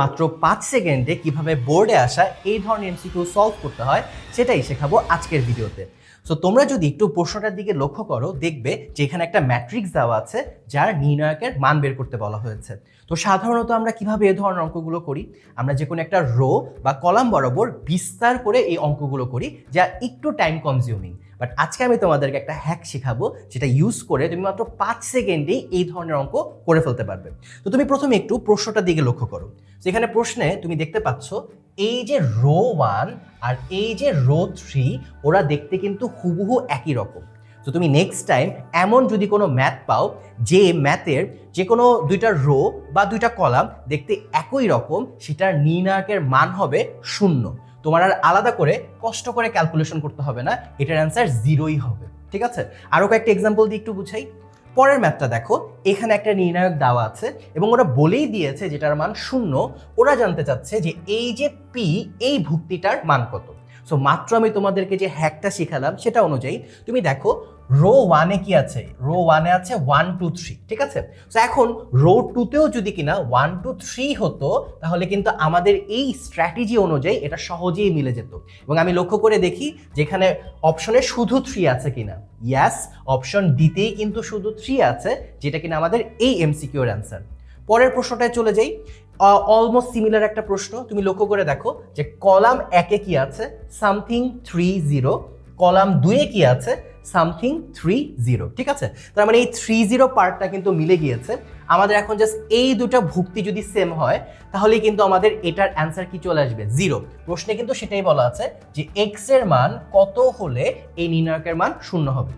মাত্র পাঁচ সেকেন্ডে কীভাবে বোর্ডে আসা এই ধরনের এমসিকিউ সলভ করতে হয়, সেটাই শেখাবো আজকের ভিডিওতে। সো তোমরা যদি একটু প্রশ্নটার দিকে লক্ষ্য করো, দেখবে যে এখানে একটা ম্যাট্রিক্স দেওয়া আছে, যার নির্ণায়কের মান বের করতে বলা হয়েছে। তো সাধারণত আমরা কীভাবে এই ধরনের অঙ্কগুলো করি? আমরা যে কোনো একটা রো বা কলাম বরাবর বিস্তার করে এই অঙ্কগুলো করি, যা একটু টাইম কনজিউমিং বাট আজকে আমি তোমাদেরকে একটা হ্যাক শেখাবো, যেটা ইউজ করে তুমি মাত্র পাঁচ সেকেন্ডেই এই ধরনের অঙ্ক করে ফেলতে পারবে। তো তুমি প্রথমে একটু প্রশ্নটার দিকে লক্ষ্য করো। যেখানে প্রশ্নে তুমি দেখতে পাচ্ছ এই যে রো ওয়ান আর এই যে রো থ্রি, ওরা দেখতে কিন্তু হুবহু একই রকম। তো তুমি নেক্সট টাইম এমন যদি কোনো ম্যাথ পাও যে ম্যাথের যে কোনো দুইটা রো বা দুইটা কলাম দেখতে একই রকম, সেটার নির্ণায়কের মান হবে শূন্য। তোমার আর আলাদা করে কষ্ট করে ক্যালকুলেশন করতে হবে না, এটার অ্যান্সার জিরোই হবে। ঠিক আছে? আরও কয়েকটা এক্সাম্পল দিয়ে একটু বুঝাই। পরের ম্যাপটা দেখো। এখানে একটা নির্ণায়ক দেওয়া আছে এবং ওরা বলেই দিয়েছে যেটার মান শূন্য। ওরা জানতে চাচ্ছে যে এই যে পি এই ভুক্তিটার মান কত। সো মাত্র আমি তোমাদেরকে যে হ্যাকটা শিখালাম সেটা অনুযায়ী তুমি দেখো রো ওয়ানে কি আছে? রো ওয়ানে আছে ওয়ান টু থ্রি ঠিক আছে? তো এখন রো টুতেও যদি কিনা ওয়ান টু থ্রি হতো, তাহলে কিন্তু আমাদের এই স্ট্র্যাটেজি অনুযায়ী এটা সহজেই মিলে যেত। এবং আমি লক্ষ্য করে দেখি যেখানে অপশনে শুধু থ্রি আছে কিনা। ইয়াস অপশন ডিতেই কিন্তু শুধু থ্রি আছে, যেটা কিনা আমাদের এই এমসিকিউর অ্যান্সার পরের প্রশ্নটায় চলে যাই। অলমোস্ট সিমিলার একটা প্রশ্ন, তুমি লক্ষ্য করে দেখো যে কলাম একে কি আছে? সামথিং থ্রি জিরো কলাম দুয়ে কি আছে? সামথিং থ্রি জিরো ঠিক আছে? তার মানে এই থ্রি জিরো পার্টটা কিন্তু মিলে গিয়েছে। আমাদের এখন জাস্ট এই দুটো ভুক্তি যদি সেম হয় তাহলে কিন্তু আমাদের এটার অ্যান্সার কি চলে আসবে? জিরো প্রশ্নে কিন্তু সেটাই বলা আছে যে এক্সের মান কত হলে এই নির্ণায়কের মান শূন্য হবে?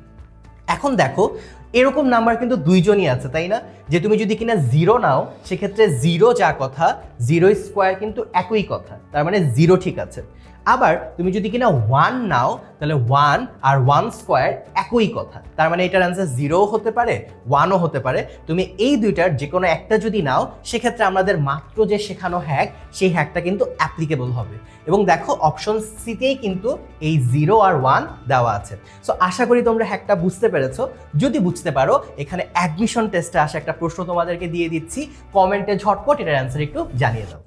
এখন দেখো, এরকম নাম্বার কিন্তু দুইজনই আছে, তাই না? যে তুমি যদি কিনা জিরো নাও, সেক্ষেত্রে জিরো যা কথা জিরো স্কোয়ার কিন্তু একই কথা, তার মানে জিরো ঠিক আছে। আবার তুমি যদি কিনা ওয়ান নাও, তাহলে ওয়ান আর ওয়ান স্কোয়ার একই কথা। তার মানে এটার অ্যান্সার জিরোও হতে পারে ওয়ানও হতে পারে। তুমি এই দুইটার যে কোনো একটা যদি নাও, সেক্ষেত্রে আমাদের মাত্র যে শেখানো হ্যাক সেই হ্যাকটা কিন্তু অ্যাপ্লিকেবল হবে। এবং দেখো অপশন সিতেই কিন্তু এই জিরো আর ওয়ান দেওয়া আছে। সো আশা করি তোমরা হ্যাকটা বুঝতে পেরেছ। যদি বুঝতে পারো, এখানে অ্যাডমিশন টেস্টে আসা একটা প্রশ্ন তোমাদেরকে দিয়ে দিচ্ছি। কমেন্টে ঝটপট এটার অ্যান্সার একটু জানিয়ে দাও।